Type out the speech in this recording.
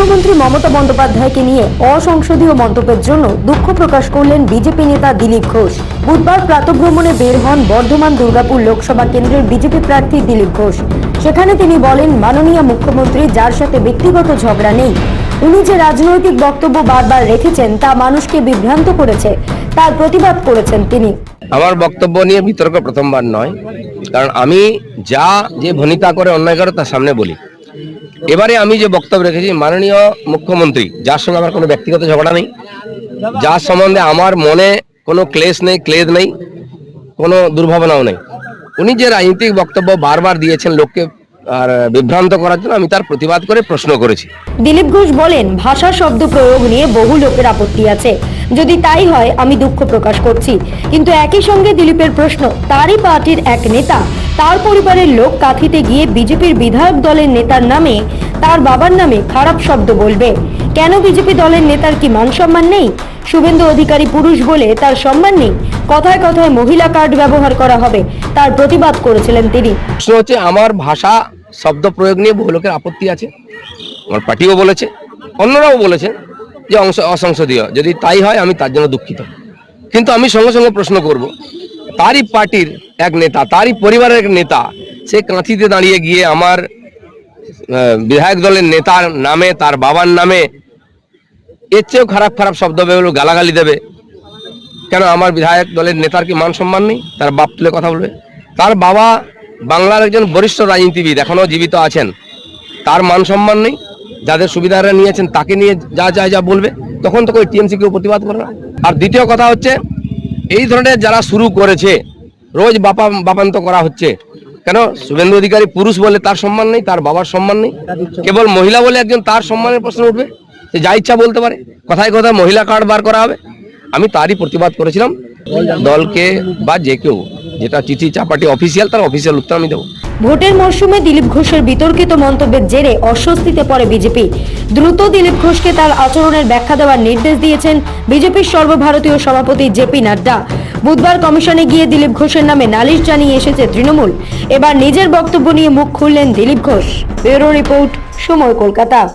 মুখ্যমন্ত্রী মমতা বন্দ্যোপাধ্যায়কে নিয়ে অসংসদীয় মন্তব্যের জন্য দুঃখ প্রকাশ করলেন বিজেপি নেতা দিলীপ ঘোষ। বুধবার প্রাতভ্রমণে বের হন বর্ধমান দুর্গাপুর লোকসভা কেন্দ্রের বিজেপি প্রার্থী দিলীপ ঘোষ। সেখানে তিনি বলেন, মাননীয় মুখ্যমন্ত্রী যার সাথে ব্যক্তিগত ঝগড়া নেই, উনি যে রাজনৈতিক বক্তব্য বারবার রেখেছেন তা মানুষকে বিভ্রান্ত করেছে, তার প্রতিবাদ করেছেন তিনি। আমার বক্তব্য নিয়ে বিতর্ক প্রথমবার নয়, কারণ আমি যা যে ভনিতা করে অন্যায় করে তার সামনে বলি। এবারে আমি যে বক্তব্য রেখেছি, মাননীয় মুখ্যমন্ত্রী, যার সঙ্গে আমার কোনো ব্যক্তিগত ঝগড়া নেই, যার সম্বন্ধে আমার মনে কোনো ক্লেশ নেই, ক্লেদ নেই, কোনো দুর্ভাবনাও নেই। উনি যে রাজনৈতিক বক্তব্য বারবার দিয়েছেন লোককে, আর বিভ্রান্ত করার জন্য আমি তার প্রতিবাদ করে প্রশ্ন করেছি। দিলীপ ঘোষ বলেন, ভাষা শব্দ প্রয়োগ নিয়ে বহু লোকের আপত্তি আছে। যদি তাই হয়, আমি দুঃখ প্রকাশ করছি। কিন্তু একই সঙ্গে দিলীপের প্রশ্ন, তারই পার্টির এক নেতা তার পরিবারের লোক কাঁথিতে গিয়ে বিজেপির বিধায়ক দলের নেতার নামে তার বাবার নামে খারাপ শব্দ বলবে। কেন বিজেপি দলের নেতার কি মান সম্মান নেই? শুভেন্দু অধিকারী পুরুষ বলে তার সম্মান নেই। কথায় কথায় মহিলা কার্ড ব্যবহার করা হবে, তার প্রতিবাদ করেছিলেন তিনি। হচ্ছে, আমার ভাষা, শব্দ প্রয়োগ নিয়ে বহু লোকের আপত্তি আছে। আমার পার্টিও বলেছে, অন্যরাও বলেছেন যে অংশ অসংসদীয়। যদি তাই হয়, আমি তার জন্য দুঃখিত। কিন্তু আমি সঙ্গে সঙ্গে প্রশ্ন করব তারই পার্টির এক নেতা তারই পরিবারের এক নেতা, সে কাঁথিতে দাঁড়িয়ে গিয়ে আমার বিধায়ক দলের নেতার নামে, তার বাবার নামে, এর চেয়েও খারাপ খারাপ শব্দ বেরোলো গালাগালি দেবে। কেন আমার বিধায়ক দলের নেতার কি মান সম্মান নেই? তার বাপ তুলে কথা বলবে। তার বাবা বাংলার একজন বরিষ্ঠ রাজনীতিবিদ, এখনও জীবিত আছেন। তার মান সম্মান নেই। যাদের সুবিধারা নিয়েছেন, তাকে নিয়ে যা যা যা বলবে। তখন তো ওই টিএমসি কেউ প্রতিবাদ করে না। আর দ্বিতীয় কথা হচ্ছে এই ধরনের যারা শুরু করেছে, রোজ বাপা, বাপান্ত করা হচ্ছে। কেন? শুভেন্দু অধিকারী পুরুষ বলে তার সম্মান নেই, তার বাবার সম্মান নেই। কেবল মহিলা বলে একজন তার সম্মানের প্রশ্ন উঠবে। সে যা ইচ্ছা বলতে পারে। কথায় কথায় মহিলা কার্ড বার করা হবে। আমি তারই প্রতিবাদ করেছিলাম। দলকে বা যে কেউ যেটা চিঠি চাপাটি অফিসিয়াল তার অফিসিয়াল উত্তর আমি দেবো। ভোটের মরশুমে দিলীপ ঘোষের বিতর্কিত মন্তব্যের জেরে অস্বস্তিতে পড়ে বিজেপি। দ্রুত দিলীপ ঘোষকে তার আচরণের ব্যাখ্যা দেওয়ার নির্দেশ দিয়েছেন বিজেপির সর্বভারতীয় সভাপতি জেপি নাড্ডা। বুধবার কমিশনে গিয়ে দিলীপ ঘোষের নামে নালিশ জানিয়ে এসেছে তৃণমূল। এবার নিজের বক্তব্য নিয়ে মুখ খুললেন দিলীপ ঘোষ। ব্যুরো রিপোর্ট সময় কলকাতা।